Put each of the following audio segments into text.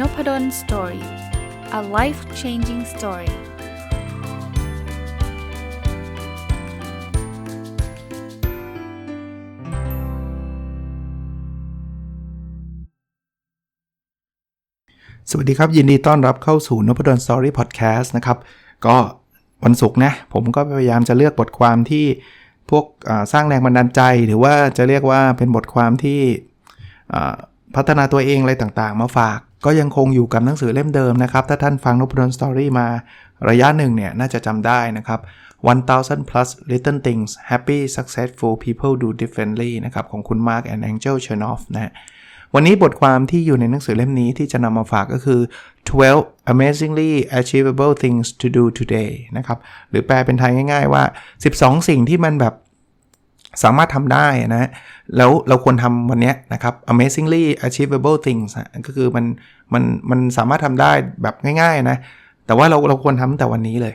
n o p ด d o สตอรี่ a life changing story สวัสดีครับ ยินดีต้อนรับเข้าสู่นพดลสตอรี่พอดแคสต์นะครับ ก็วันศุกร์นะ ผมก็พยายามจะเลือกบทความที่พวกสร้างแรงบันดาลใจ หรือว่าจะเรียกว่าเป็นบทความที่พัฒนาตัวเองอะไรต่างๆ มาฝาก ก็ยังคงอยู่กับหนังสือเล่มเดิมนะครับ ถ้าท่านฟังนพดลสตอรี่มาระยะหนึ่งเนี่ย น่าจะจำได้นะครับ1000 plus little things happy successful people do differently นะครับ ของคุณ Mark and Angel Chernoff นะวันนี้บทความที่อยู่ในหนังสือเล่มนี้ที่จะนำมาฝากก็คือ 12 amazingly achievable things to do today นะครับ หรือแปลเป็นไทยง่ายๆว่า 12 สิ่งที่มันแบบ สามารถทำได้นะแล้วเราควรทำวันนี้นะครับ amazingly achievable things ก็คือมันมันมันสามารถทำได้แบบง่ายๆนะแต่ว่าเราเราควรทำแต่วันนี้เลย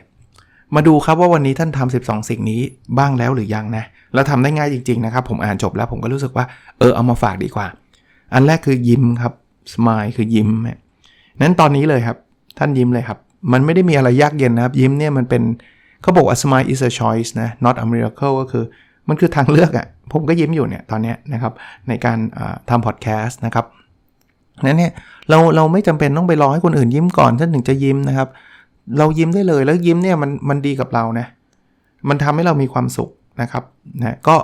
มาดูครับว่าวันนี้ท่านทำ12 สิ่งนี้บ้างแล้วหรือยังนะแล้วทำได้ง่ายจริงๆนะครับ ผมอ่านจบแล้วผมก็รู้สึกว่าเออเอามาฝากดีกว่า อันแรกคือยิ้มครับ smile คือยิ้มนั้นตอนนี้เลยครับท่านยิ้มเลยครับ มันไม่ได้มีอะไรยากเย็นนะครับ ยิ้มเนี่ยมันเป็นเขาบอกว่า smile is a choice นะ not a miracle ก็คือ มันคือทางเลือกอะ่ะผมก็ยิ้มอยู่เนี่ยตอนนี้นะครับในการทำพอดแคสต์นะครับนั้นเนี่ยเราเราไม่จำเป็นต้องไปรอให้คนอื่นยิ้มก่อนท่านถึงจะยิ้มนะครับ เรายิ้มได้เลยแล้วยิ้มเนี่ยมันมันดีกับเรานะมันทำให้เรามีความสุขนะครับนะก็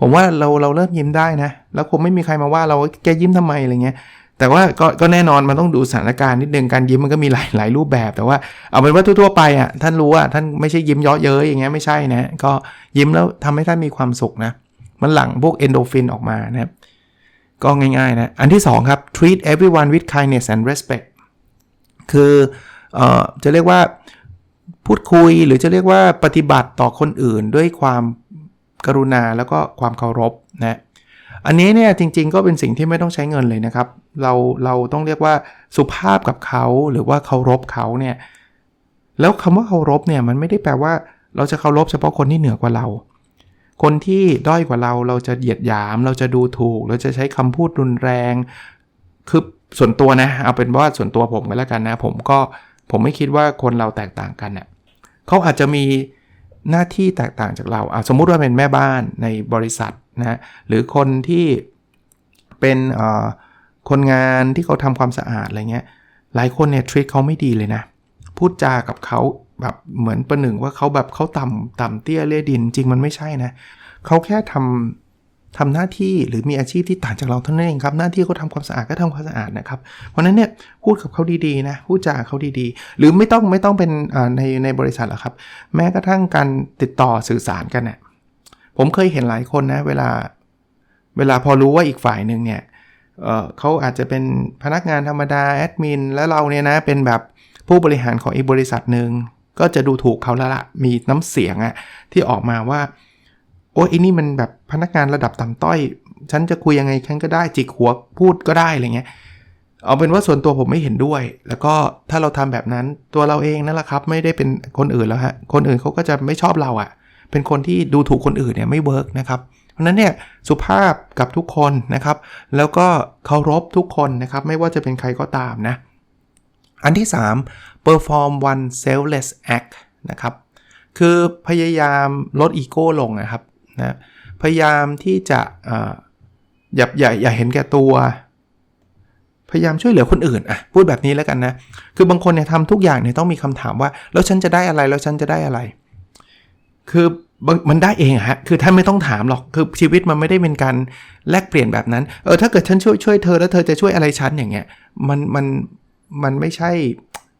ผมว่าเราเราเริ่มยิ้มได้นะ แล้วคงไม่มีใครมาว่าเราแกยิ้มทำไมอะไรเงี้ย แต่ว่าก็ก็แน่นอนมันต้องดูสถานการณ์นิดนึงการยิ้มมันก็มีหลายหลายรูปแบบ แต่ว่าเอาเป็นว่าทั่วๆไปอะท่านรู้ว่าท่านไม่ใช่ยิ้มเยาะเย้ยอย่างเงี้ยไม่ใช่นะก็ยิ้มแล้วทำให้ท่านมีความสุขนะมันหลั่งพวกเอนโดฟินออกมานะครับก็ง่ายๆนะอันที่ 2 ครับ treat everyone with kindness and respect คือเอ่อจะเรียกว่าพูดคุยหรือจะเรียกว่าปฏิบัติต่อคนอื่นด้วยความกรุณาแล้วก็ความเคารพนะ อันนี้เนี่ยจริงๆก็เป็นสิ่งที่ไม่ต้องใช้เงินเลยนะครับ เราเราต้องเรียกว่าสุภาพกับเขาหรือว่าเคารพเขาเนี่ยแล้วคำว่าเคารพเนี่ยมันไม่ได้แปลว่า เราจะเคารพเฉพาะคนที่เหนือกว่าเรา คนที่ด้อยกว่าเราเราจะเหยียดหยาม เราจะดูถูก เราจะใช้คำพูดรุนแรงคือส่วนตัวนะเอาเป็นว่าส่วนตัวผมก็แล้วกันนะ ผมก็ผมไม่คิดว่าคนเราแตกต่างกันเนะ่ยเขาอาจจะมีหน้าที่แตกต่างจากเราสมมุติว่าเป็นแม่บ้านในบริษัท นะหรือคนที่เป็นคนงานที่เขาทำความสะอาดอะไรเงี้ยหลายคนเนี่ยทริคเขาไม่ดีเลยนะ พูดจากับเขาแบบเหมือนประหนึ่งว่าเขาแบบเขาต่ำต่ำเตี้ยเล่ดินจริงมันไม่ใช่นะเขาแค่ทำทำหน้าที่หรือมีอาชีพที่ต่างจากเราเท่านั้นเองครับ หน้าที่เขาทาความสะอาดก็ทำความสะอาดนะครับ เพราะนั้นเนี่ยพูดกับเขาดีๆนะพูดจาเขาดีๆ หรือไม่ต้องไม่ต้องเป็นในในบริษัทหรอกครับ แม้กระทั่งการติดต่อสื่อสารกันเนะี่ย ผมเคยเห็นหลายคนนะเวลา เวลาพอรู้ว่าอีกฝ่ายหนึ่งเนี่ยเเขาอาจจะเป็นพนักงานธรรมดาแอดมินแล้วเราเนี่ยนะเป็นแบบผู้บริหารของอีกบริษัทหนึ่งก็จะดูถูกเขาแล้วละมีน้ำเสียงอะที่ออกมาว่า โอ้ยนี่มันแบบพนักงานระดับต่ำต้อย ฉันจะคุยยังไงฉันก็ได้จิกหัวพูดก็ได้อะไรเงี้ยเอาเป็นว่าส่วนตัวผมไม่เห็นด้วย แล้วก็ถ้าเราทำแบบนั้นตัวเราเองนั่นแหละครับ ไม่ได้เป็นคนอื่นแล้วฮะคนอื่นเขาก็จะไม่ชอบเราอะ่ะ เป็นคนที่ดูถูกคนอื่นเนี่ยไม่เวิร์กนะครับเพราะนั้นเนี่ยสุภาพกับทุกคนนะครับ แล้วก็เคารพทุกคนนะครับ ไม่ว่าจะเป็นใครก็ตามนะ อันที่ 3 perform one selfless act นะครับ คือพยายามลดอีโก้ลงนะครับนะพยายามที่จะอย่าอย่าอย่าเห็นแก่ตัว พยายามช่วยเหลือคนอื่นอะพูดแบบนี้แล้วกันนะ คือบางคนเนี่ยทำทุกอย่างเนี่ยต้องมีคำถามว่า แล้วฉันจะได้อะไรแล้วฉันจะได้อะไร คือมันได้เองฮะ คือท่านไม่ต้องถามหรอก คือชีวิตมันไม่ได้เป็นการแลกเปลี่ยนแบบนั้น เออ ถ้าเกิดฉันช่วยช่วยเธอแล้วเธอจะช่วยอะไรฉันอย่างเงี้ย มันมันมันไม่ใช่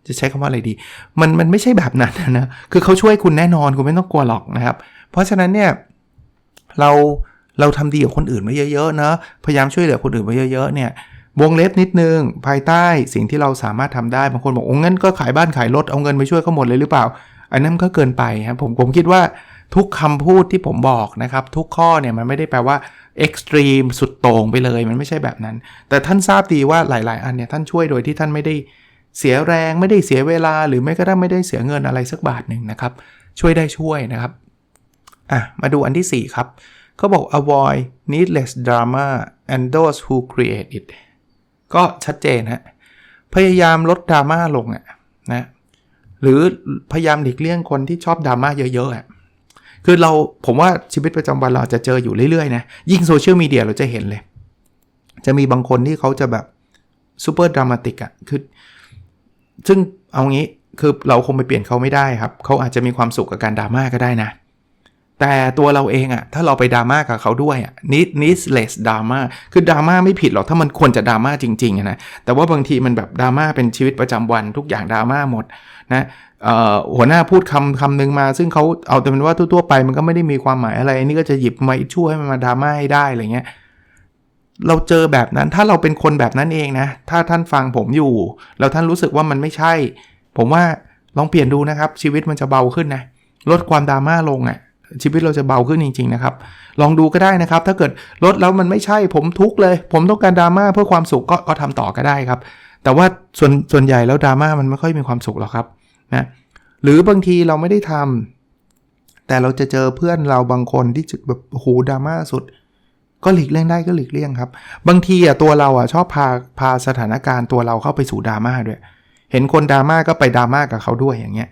จะใช้คำว่าอะไรดี มันมันไม่ใช่แบบนั้นนะ คือเขาช่วยคุณแน่นอนคุณไม่ต้องกลัวหรอกนะครับ เพราะฉะนั้นเนี่ยเราเราทำดีกับคนอื่นมาเยอะๆนะ พยายามช่วยเหลือคนอื่นมาเยอะๆเนี่ยวงเล็บนิดนึง ภายใต้สิ่งที่เราสามารถทำได้ บางคนบอกโอ้งั้นก็ขายบ้านขายรถเอาเงินไปช่วยเขาหมดเลยหรือเปล่า อันนั้นก็เกินไปครับผมผมคิดว่าทุกคำพูดที่ผมบอกนะครับ ทุกข้อเนี่ยมันไม่ได้แปลว่าเอ็กซ์ตรีมสุดโต่งไปเลยมันไม่ใช่แบบนั้น แต่ท่านทราบดีว่าหลาย ๆ อันเนี่ยท่านช่วยโดยที่ท่านไม่ได้เสียแรงไม่ได้เสียเวลา หรือไม่ก็ได้ไม่ได้เสียเงินอะไรสักบาทหนึ่งนะครับ ช่วยได้ช่วยนะครับอะมาดูอันที่ 4 ครับเขาบอก avoid needless drama and those who create it ก็ชัดเจนฮะพยายามลดดราม่าลงอะนะ หรือพยายามหลีกเลี่ยงคนที่ชอบดราม่าเยอะๆอะคือเราผมว่าชีวิตประจำวันเราจะเจออยู่เรื่อยๆนะยิ่งโซเชียลมีเดียเราจะเห็นเลย จะมีบางคนที่เขาจะแบบซูเปอร์ดรามาติกอะคือ ซึ่งเอางี้คือเราคงไปเปลี่ยนเขาไม่ได้ครับ เขาอาจจะมีความสุขกับการดราม่าก็ได้นะ แต่ตัวเราเองอะถ้าเราไปดราม่ากับเขาด้วยอะ need needless drama คือดราม่าไม่ผิดหรอกถ้ามันควรจะดราม่าจริงๆนะแต่ว่าบางทีมันแบบดราม่าเป็นชีวิตประจำวันทุกอย่างดราม่าหมดนะหัวหน้าพูดคำคำหนึ่งมา ซึ่งเขาเอาแต่เป็นว่าทั่วๆไปมันก็ไม่ได้มีความหมายอะไร นี่ก็จะหยิบมาช่วยให้มันมาดราม่าให้ได้อะไรเงี้ยเราเจอแบบนั้นถ้าเราเป็นคนแบบนั้นเองนะ ถ้าท่านฟังผมอยู่ แล้วท่านรู้สึกว่ามันไม่ใช่ ผมว่าลองเปลี่ยนดูนะครับ ชีวิตมันจะเบาขึ้นนะลดความดราม่าลงอะ่ะ ชีวิตเราจะเบาขึ้นจริงๆนะครับ ลองดูก็ได้นะครับ ถ้าเกิดลดแล้วมันไม่ใช่ผมทุกเลย ผมต้องการดราม่าเพื่อความสุขก็ก็ทำต่อก็ได้ครับ แต่ว่าส่วนส่วนใหญ่แล้วดราม่ามันไม่ค่อยมีความสุขหรอกครับนะหรือบางทีเราไม่ได้ทำแต่เราจะเจอเพื่อนเราบางคนที่แบบโหดราม่าสุด ก็หลีกเลี่ยงได้ก็หลีกเลี่ยงครับ บางทีอะตัวเราอะชอบพาพาสถานการณ์ตัวเราเข้าไปสู่ดราม่าด้วย เห็นคนดราม่าก็ไปดราม่ากับเขาด้วยอย่างเงี้ย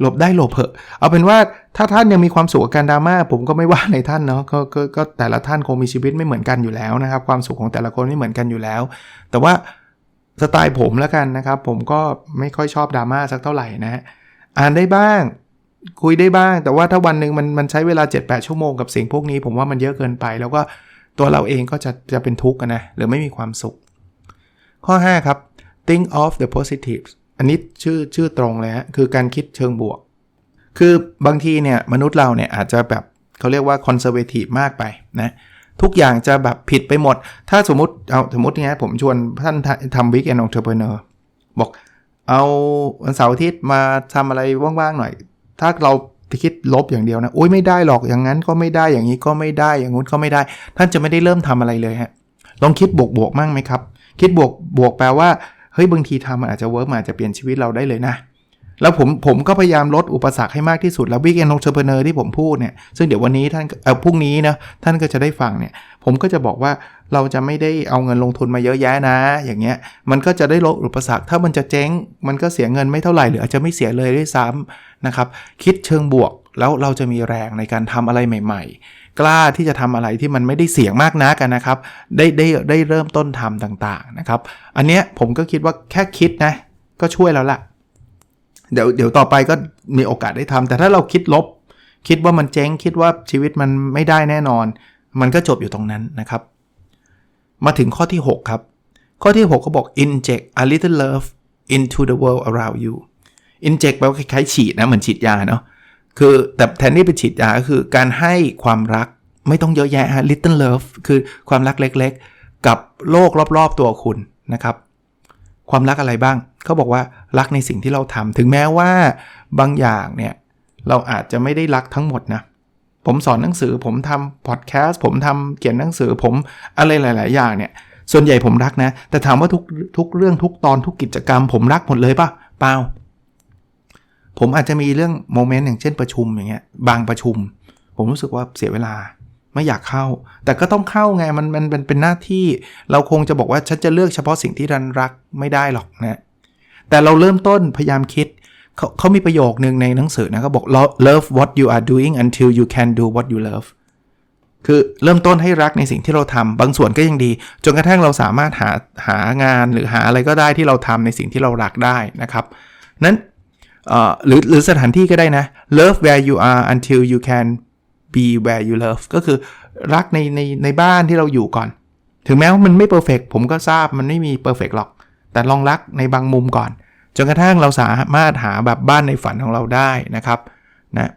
หลบได้หลบเถอะ เอาเป็นว่าถ้าท่านยังมีความสุขกับการดราม่าผมก็ไม่ว่าในท่านเนาะกก็ก็แต่ละท่านคงมีชีวิตไม่เหมือนกันอยู่แล้วนะครับ ความสุขของแต่ละคนไม่เหมือนกันอยู่แล้ว แต่ว่าสไตล์ผมแล้วกันนะครับ ผมก็ไม่ค่อยชอบดราม่าสักเท่าไหร่นะ อ่านได้บ้าง คุยได้บ้าง แต่ว่าถ้าวันหนึ่งมันมันใช้เวลา 7-8 ชั่วโมงกับสิ่งพวกนี้ ผมว่ามันเยอะเกินไป แล้วก็ตัวเราเองก็จะจะเป็นทุกข์นะหรือไม่มีความสุข ข้อ 5 ครับ think of the positives อันนี้ชื่อชื่อตรงเลยฮะคือการคิดเชิงบวก คือบางทีเนี่ยมนุษย์เราเนี่ยอาจจะแบบเขาเรียกว่า conservative มากไปนะทุกอย่างจะแบบผิดไปหมด ถ้าสมมติเอาสมมติเนี้ยผมชวนท่านทำ weekend entrepreneur บอกเอาวันเสาร์อาทิตย์มาทำอะไรว่างๆหน่อย ถ้าเราคิดลบอย่างเดียวนะโอ้ยไม่ได้หรอกอย่างนั้นก็ไม่ได้อย่างนี้ก็ไม่ได้อย่างงู้นก็ไม่ได้ ท่านจะไม่ได้เริ่มทำอะไรเลยฮะลองคิดบวกบวกมั่งไหมครับ คิดบวกบวกแปลว่า เฮ้ยบางทีทำมันอาจจะเวิร์กมันอาจจะเปลี่ยนชีวิตเราได้เลยนะ แล้วผมผมก็พยายามลดอุปสรรคให้มากที่สุด แล้ววิกเอนองเชอร์เพเนอร์ที่ผมพูดเนี่ยซึ่งเดี๋ยววันนี้ท่านเออพรุ่งนี้นะท่านก็จะได้ฟังเนี่ย ผมก็จะบอกว่าเราจะไม่ได้เอาเงินลงทุนมาเยอะแยะนะ อย่างเงี้ยมันก็จะได้ลดอุปสรรคถ้ามันจะเจ๊ง มันก็เสียเงินไม่เท่าไหร่หรืออาจจะไม่เสียเลยด้วยซ้ำนะครับคิดเชิงบวกแล้วเราจะมีแรงในการทำอะไรใหม่ ๆ กล้าที่จะทำอะไรที่มันไม่ได้เสี่ยงมากนักกันนะครับ ได้ได้ได้เริ่มต้นทำต่างๆนะครับ อันเนี้ยผมก็คิดว่าแค่คิดนะ ก็ช่วยแล้วล่ะ เดี๋ยวเดี๋ยวต่อไปก็มีโอกาสได้ทำแต่ถ้าเราคิดลบ คิดว่ามันเจ๊งคิดว่าชีวิตมันไม่ได้แน่นอน มันก็จบอยู่ตรงนั้นนะครับ มาถึงข้อที่ 6 ครับ ข้อที่ 6 ก็บอก inject a little love into the world around you inject แปลว่าคล้ายๆฉีดนะเหมือนฉีดยาเนาะ คือแต่แทนที่เป็นฉีดยาก็คือการให้ความรักไม่ต้องเยอะแยะฮะ little love คือความรักเล็กๆ กับโลกรอบๆตัวคุณนะครับ ความรักอะไรบ้าง เขาบอกว่ารักในสิ่งที่เราทำถึงแม้ว่าบางอย่างเนี่ยเราอาจจะไม่ได้รักทั้งหมดนะ ผมสอนหนังสือ ผมทำพอดแคสต์ ผมทำเขียนหนังสือ ผมอะไรหลาย ๆ อย่างเนี่ย ส่วนใหญ่ผมรักนะ แต่ถามว่าทุกทุกเรื่องทุกตอนทุกกิจกรรม ผมรักหมดเลยปะเปล่า ผมอาจจะมีเรื่องโมเมนต์อย่างเช่นประชุมอย่างเงี้ยบางประชุม ผมรู้สึกว่าเสียเวลาไม่อยากเข้า แต่ก็ต้องเข้าไงมันมันเป็นเป็นหน้าที่ เราคงจะบอกว่าฉันจะเลือกเฉพาะสิ่งที่รันรักไม่ได้หรอกนะแต่เราเริ่มต้นพยายามคิดเขาเขามีประโยคนึงในหนังสือนะเขาบอก love what you are doing until you can do what you love คือเริ่มต้นให้รักในสิ่งที่เราทำบางส่วนก็ยังดี จนกระทั่งเราสามารถหาหางานหรือหาอะไรก็ได้ที่เราทำในสิ่งที่เรารักได้นะครับ นั้น หรือหรือสถานที่ก็ได้นะ love where you are until you can be where you love ก็คือรักในในในบ้านที่เราอยู่ก่อน ถึงแม้ว่ามันไม่เพอร์เฟกผมก็ทราบมันไม่มีเพอร์เฟกหรอก แต่ลองรักในบางมุมก่อน จนกระทั่งเราสามารถหาแบบบ้านในฝันของเราได้นะครับนะ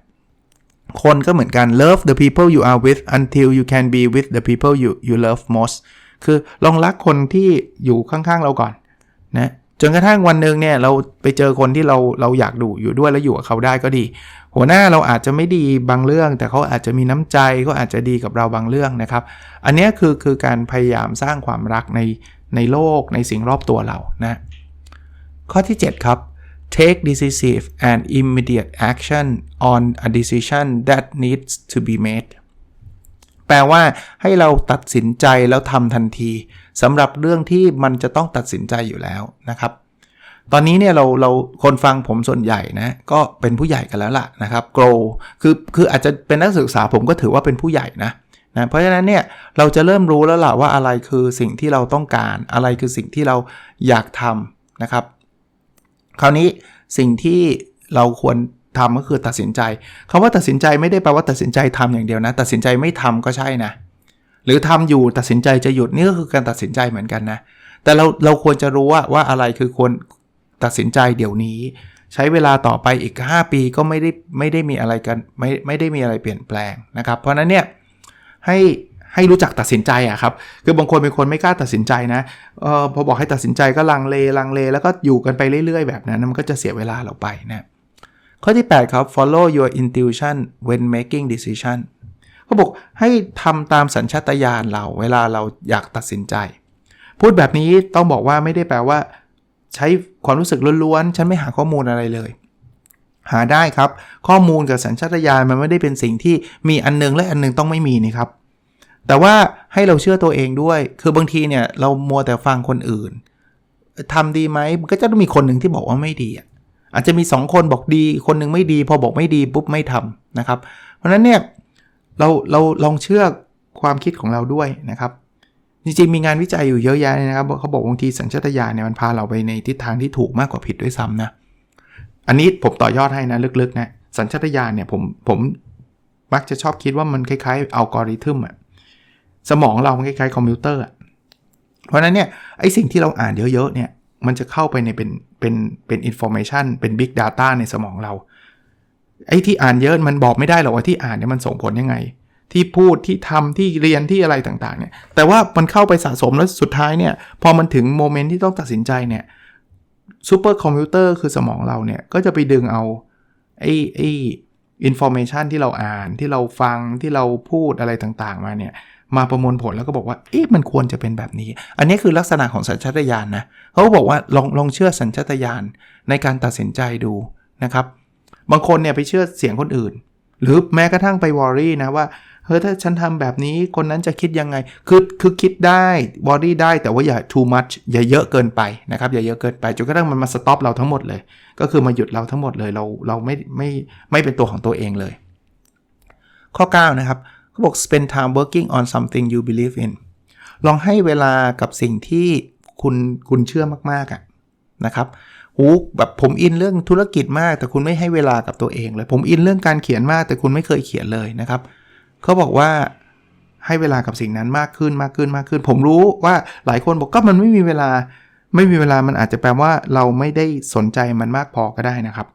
คนก็เหมือนกัน love the people you are with until you can be with the people you you love most คือลองรักคนที่อยู่ข้างๆเราก่อนนะ จนกระทั่งวันหนึ่งเนี่ยเราไปเจอคนที่เราเราอยากดูอยู่ด้วยแล้วอยู่กับเขาได้ก็ดี หัวหน้าเราอาจจะไม่ดีบางเรื่อง แต่เขาอาจจะมีน้ำใจก็อาจจะดีกับเราบางเรื่องนะครับ อันนี้คือคือการพยายามสร้างความรักในในโลกในสิ่งรอบตัวเรานะข้อที่ 7 ครับ take decisive and immediate action on a decision that needs to be made แปลว่าให้เราตัดสินใจแล้วทำทันที สำหรับเรื่องที่มันจะต้องตัดสินใจอยู่แล้วนะครับ ตอนนี้เนี่ยเราเราคนฟังผมส่วนใหญ่นะก็เป็นผู้ใหญ่กันแล้วล่ะนะครับ grow คือคืออาจจะเป็นนักศึกษาผมก็ถือว่าเป็นผู้ใหญ่นะนะเพราะฉะนั้นเนี่ยเราจะเริ่มรู้แล้วล่ะว่าอะไรคือสิ่งที่เราต้องการ อะไรคือสิ่งที่เราอยากทำนะครับ คราวนี้สิ่งที่เราควรทำก็คือตัดสินใจคาว่าตัดสินใจไม่ได้แปลว่าตัดสินใจทำอย่างเดียวนะ ตัดสินใจไม่ทำก็ใช่นะ หรือทำอยู่ตัดสินใจจะหยุดนี่ก็คือการตัดสินใจเหมือนกันนะ แต่เราเราควรจะรู้ว่าว่าอะไรคือควรตัดสินใจเดี๋ยวนี้ ใช้เวลาต่อไปอีก 5 ปีก็ไม่ได้ไม่ได้มีอะไรกันไม่ไม่ได้มีอะไรเปลี่ยนแปลงนะครับ เพราะนั้นเนี่ยให้ให้รู้จักตัดสินใจอะครับ คือบางคนเป็นคนไม่กล้าตัดสินใจนะเออพอบอกให้ตัดสินใจก็ลังเลลังเล แล้วก็อยู่กันไปเรื่อย ๆ แบบนั้นมันก็จะเสียเวลาเราไปนะข้อที่ 8 ครับ follow your intuition when making decision เขาบอกให้ทำตามสัญชาตญาณเรา เวลาเราอยากตัดสินใจ พูดแบบนี้ต้องบอกว่าไม่ได้แปลว่า ใช้ความรู้สึกล้วนๆ ฉันไม่หาข้อมูลอะไรเลย หาได้ครับ ข้อมูลกับสัญชาตญาณมันไม่ได้เป็นสิ่งที่มีอันนึงและอันนึงต้องไม่มีนี่ครับ แต่ว่าให้เราเชื่อตัวเองด้วย คือบางทีเนี่ยเรามัวแต่ฟังคนอื่นทำดีไหมมันก็จะต้องมีคนหนึ่งที่บอกว่าไม่ดีอาจจะมี 2 คนบอกดี คนหนึ่งไม่ดี พอบอกไม่ดีปุ๊บไม่ทำนะครับ เพราะฉะนั้นเนี่ย เราเราลองเชื่อความคิดของเราด้วยนะครับ จริงๆ มีงานวิจัยอยู่เยอะแยะเลยนะครับเขาบอกบางทีสัญชาตญาณเนี่ยมันพาเราไปในทิศทางที่ถูกมากกว่าผิดด้วยซ้ำนะ อันนี้ผมต่อยอดให้นะลึกๆนะสัญชาตญาณเนี่ยผมผมมักจะชอบคิดว่ามันคล้ายๆอัลกอริทึมอะสมองเรามันคล้ายๆคอมพิวเตอร์อะเพราะนั้นเนี่ยไอสิ่งที่เราอ่านเยอะๆเนี่ยมันจะเข้าไปในเป็นเป็นเป็นอินโฟเมชันเป็น Big Data ในสมองเรา ไอ้ที่อ่านเยอะมันบอกไม่ได้หรอกว่าที่อ่านเนี่ยมันส่งผลยังไง ที่พูดที่ทำที่เรียนที่อะไรต่างๆเนี่ยแต่ว่ามันเข้าไปสะสมแล้วสุดท้ายเนี่ยพอมันถึงโมเมนต์ที่ต้องตัดสินใจเนี่ยซูเปอร์คอมพิวเตอร์คือสมองเราเนี่ยก็จะไปดึงเอาไอ้ไอ้อินโฟเมชันที่เราอ่านที่เราฟังที่เราพูดอะไรต่างๆ มาเนี่ยมาประมวลผลแล้วก็บอกว่า เอ๊ะมันควรจะเป็นแบบนี้ อันนี้คือลักษณะของสัญชาตญาณนะเขาบอกว่าลองลองเชื่อสัญชาตญาณในการตัดสินใจดูนะครับ บางคนเนี่ยไปเชื่อเสียงคนอื่น หรือแม้กระทั่งไปวอรี่นะว่าเฮ้ยถ้าฉันทำแบบนี้คนนั้นจะคิดยังไง คือคือคิดได้วอรี่ได้แต่ว่าอย่า too much อย่าเยอะเกินไปนะครับ อย่าเยอะเกินไปจนกระทั่งมันมาสต็อปเราทั้งหมดเลย ก็คือมาหยุดเราทั้งหมดเลยเราเราไม่ไม่ไม่เป็นตัวของตัวเองเลย ข้อ 9 นะครับเขาบอก spend time working on something you believe in ลองให้เวลากับสิ่งที่คุณคุณเชื่อมากๆอะ นะครับหูแบบผมอินเรื่องธุรกิจมาก แต่คุณไม่ให้เวลากับตัวเองเลย ผมอินเรื่องการเขียนมาก แต่คุณไม่เคยเขียนเลยนะครับเขาบอกว่าให้เวลากับสิ่งนั้นมากขึ้นมากขึ้นมากขึ้น ผมรู้ว่าหลายคนบอกก็มันไม่มีเวลา ไม่มีเวลามันอาจจะแปลว่าเราไม่ได้สนใจมันมากพอก็ได้นะครับ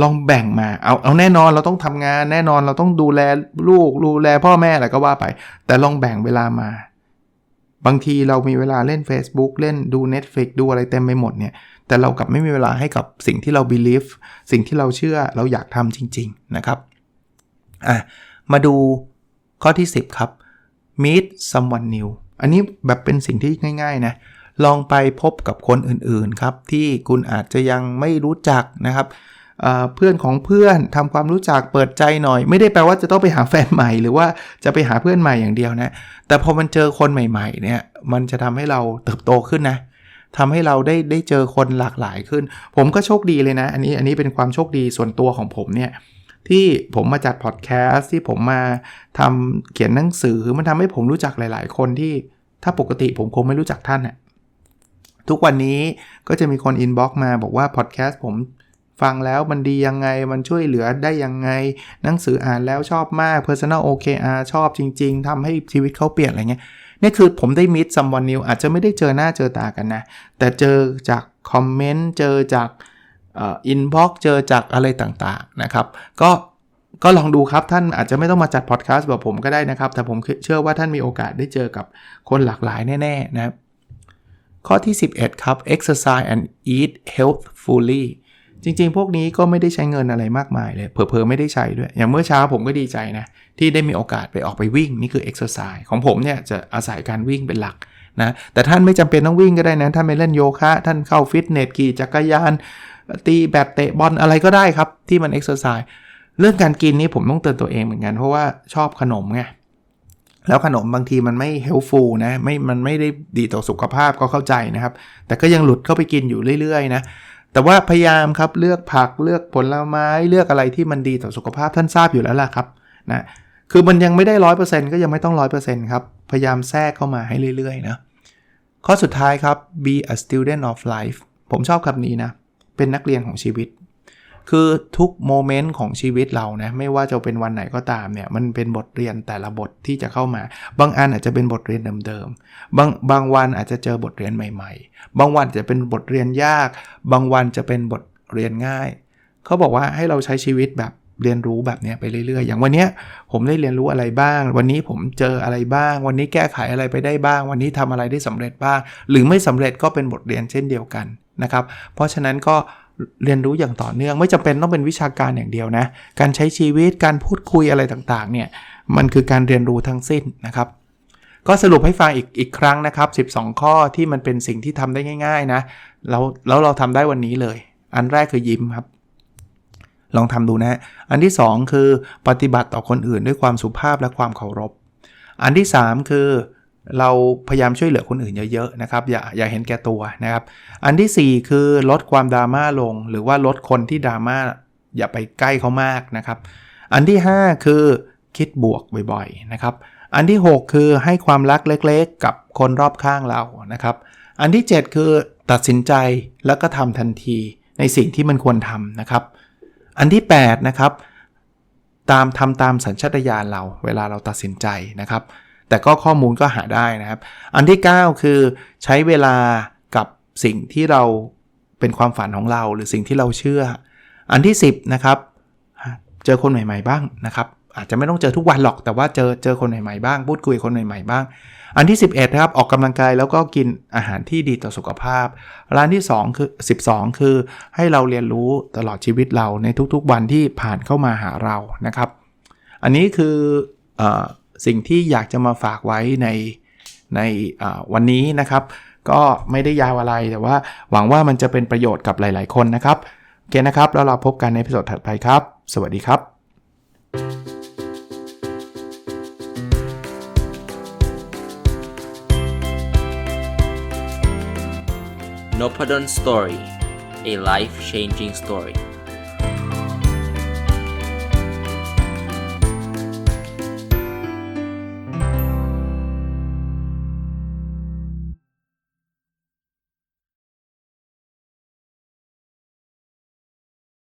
ลองแบ่งมาเอาเอาแน่นอนเราต้องทำงาน แน่นอนเราต้องดูแลลูกดูแลพ่อแม่อะไรก็ว่าไป แต่ลองแบ่งเวลามา บางทีเรามีเวลาเล่น Facebook เล่นดู Netflix ดูอะไรเต็มไปหมดเนี่ย แต่เรากลับไม่มีเวลาให้กับสิ่งที่เรา believe สิ่งที่เราเชื่อเราอยากทำจริง ๆ นะครับ อะ มาดูข้อที่ 10 ครับ meet someone new อันนี้แบบเป็นสิ่งที่ง่าย ๆ นะ ลองไปพบกับคนอื่นๆ ครับ ที่คุณอาจจะยังไม่รู้จักนะครับ เพื่อนของเพื่อนทำความรู้จักเปิดใจหน่อย ไม่ได้แปลว่าจะต้องไปหาแฟนใหม่ หรือว่าจะไปหาเพื่อนใหม่อย่างเดียวนะ แต่พอมันเจอคนใหม่ๆเนี่ยมันจะทำให้เราเติบโตขึ้นนะทำให้เราได้ได้เจอคนหลากหลายขึ้น ผมก็โชคดีเลยนะ อันนี้อันนี้เป็นความโชคดีส่วนตัวของผมเนี่ยที่ผมมาจัดพอดแคสต์ที่ผมมาทำเขียนหนังสือมันทำให้ผมรู้จักหลาย ๆ คนที่ถ้าปกติผมคงไม่รู้จักท่านนะทุกวันนี้ก็จะมีคนอินบ็อกมาบอกว่าพอดแคสต์ผม ฟังแล้วมันดียังไงมันช่วยเหลือได้ยังไง หนังสืออ่านแล้วชอบมาก Personal OKR ชอบจริง ๆทำให้ชีวิตเขาเปลี่ยนอะไรเงี้ยนี่คือผมได้มิดซัมวันนิวอาจจะไม่ได้เจอหน้าเจอตากันนะ แต่เจอจากคอมเมนต์เจอจากอินบ็อกเจอจากอะไรต่างๆนะครับ ก็ก็ลองดูครับท่านอาจจะไม่ต้องมาจัดพอดแคสต์แบบผมก็ได้นะครับ แต่ผมเชื่อว่าท่านมีโอกาสได้เจอกับคนหลากหลายแน่ๆนะครับข้อที่ 11 ครับ exercise and eat healthfully จริงๆ พวกนี้ก็ไม่ได้ใช้เงินอะไรมากมายเลยเผลอๆไม่ได้ใช้ด้วย อย่างเมื่อเช้าผมก็ดีใจนะ ที่ได้มีโอกาสไปออกไปวิ่ง นี่คือ exercise ของผมเนี่ยจะอาศัยการวิ่งเป็นหลักนะแต่ท่านไม่จำเป็นต้องวิ่งก็ได้นะท่านไปเล่นโยคะ ท่านเข้าฟิตเนสขี่จักรยาน ตีแบดเตะบอลอะไรก็ได้ครับ ที่มัน exercise เรื่องการกินนี่ผมต้องเตือนตัวเองเหมือนกัน เพราะว่าชอบขนมไงแล้วขนมบางทีมันไม่ helpful นะไม่มันไม่ได้ดีต่อสุขภาพก็เข้าใจนะครับ แต่ก็ยังหลุดเข้าไปกินอยู่เรื่อยๆนะ แต่ว่าพยายามครับเลือกผักเลือกผลไม้เลือกอะไรที่มันดีต่อสุขภาพท่านทราบอยู่แล้วล่ะครับนะคือมันยังไม่ได้ร้อยเปอร์เซ็นต์ก็ยังไม่ต้องร้อยเปอร์เซ็นต์ครับ พยายามแทรกเข้ามาให้เรื่อยๆนะข้อสุดท้ายครับ be a student of life ผมชอบคำนี้นะ เป็นนักเรียนของชีวิต คือทุกโมเมนต์ของชีวิตเรานะไม่ว่าจะเป็นวันไหนก็ตามเนี่ยมันเป็นบทเรียนแต่ละบทที่จะเข้ามา บางอันอาจจะเป็นบทเรียนเดิมๆบางบางวันอาจจะเจอบทเรียนใหม่ ๆ บางวันจะเป็นบทเรียนยาก บางวันจะเป็นบทเรียนง่าย เขาบอกว่าให้เราใช้ชีวิตแบบเรียนรู้แบบนี้ไปเรื่อยๆ อย่างวันเนี้ยผมได้เรียนรู้อะไรบ้าง วันนี้ผมเจออะไรบ้าง วันนี้แก้ไขอะไรไปได้บ้าง วันนี้ทำอะไรได้สำเร็จบ้าง หรือไม่สำเร็จก็เป็นบทเรียนเช่นเดียวกันนะครับ เพราะฉะนั้นก็ เรียนรู้อย่างต่อเนื่องไม่จำเป็นต้องเป็นวิชาการอย่างเดียวนะ การใช้ชีวิตการพูดคุยอะไรต่างๆเนี่ยมันคือการเรียนรู้ทั้งสิ้นนะครับ ก็สรุปให้ฟังอีกอีกครั้งนะครับ 12 ข้อที่มันเป็นสิ่งที่ทำได้ง่าย ๆนะแล้วแล้วเราทำได้วันนี้เลย อันแรกคือยิ้มครับ ลองทำดูนะ อันที่ 2 คือปฏิบัติต่อคนอื่นด้วยความสุภาพและความเคารพ อันที่ 3 คือ เราพยายามช่วยเหลือคนอื่นเยอะๆนะครับอย่าอย่าเห็นแก่ตัวนะครับ อันทีสี่ 4 คือลดความดราม่าลง หรือว่าลดคนที่ดราม่าอย่าไปใกล้เขามากนะครับ อันที่ 5 คือคิดบวกบ่อยๆนะครับ อันที่ 6 คือให้ความรักเล็กๆ กับคนรอบข้างเรานะครับ อันที่ 7 คือตัดสินใจแล้วก็ทำทันทีในสิ่งที่มันควรทำนะครับ อันที่ 8 นะครับ ตามทำตามสัญชาตญาณเรา เวลาเราตัดสินใจนะครับ แต่ก็ข้อมูลก็หาได้นะครับ อันที่ 9 คือใช้เวลากับสิ่งที่เราเป็นความฝันของเรา หรือสิ่งที่เราเชื่อ อันที่ 10นะครับเจอคนใหม่ ๆ บ้างนะครับ อาจจะไม่ต้องเจอทุกวันหรอกแต่ว่าเจอเจอคนใหม่ๆบ้างพูดคุยคนใหม่ๆบ้าง อันที่ 11นะครับออกกำลังกายแล้วก็กินอาหารที่ดีต่อสุขภาพร้านที่2คือ12 คือให้เราเรียนรู้ตลอดชีวิตเราในทุกๆวันที่ผ่านเข้ามาหาเรานะครับ อันนี้คือเอ สิ่งที่อยากจะมาฝากไว้ในในวันนี้นะครับ ก็ไม่ได้ยาวอะไรแต่ว่าหวังว่ามันจะเป็นประโยชน์กับหลาย ๆ คนนะครับโอเคนะครับ แล้วเราพบกันในพิโซดถัดไปครับ สวัสดีครับ n o p a d o n Story a life changing story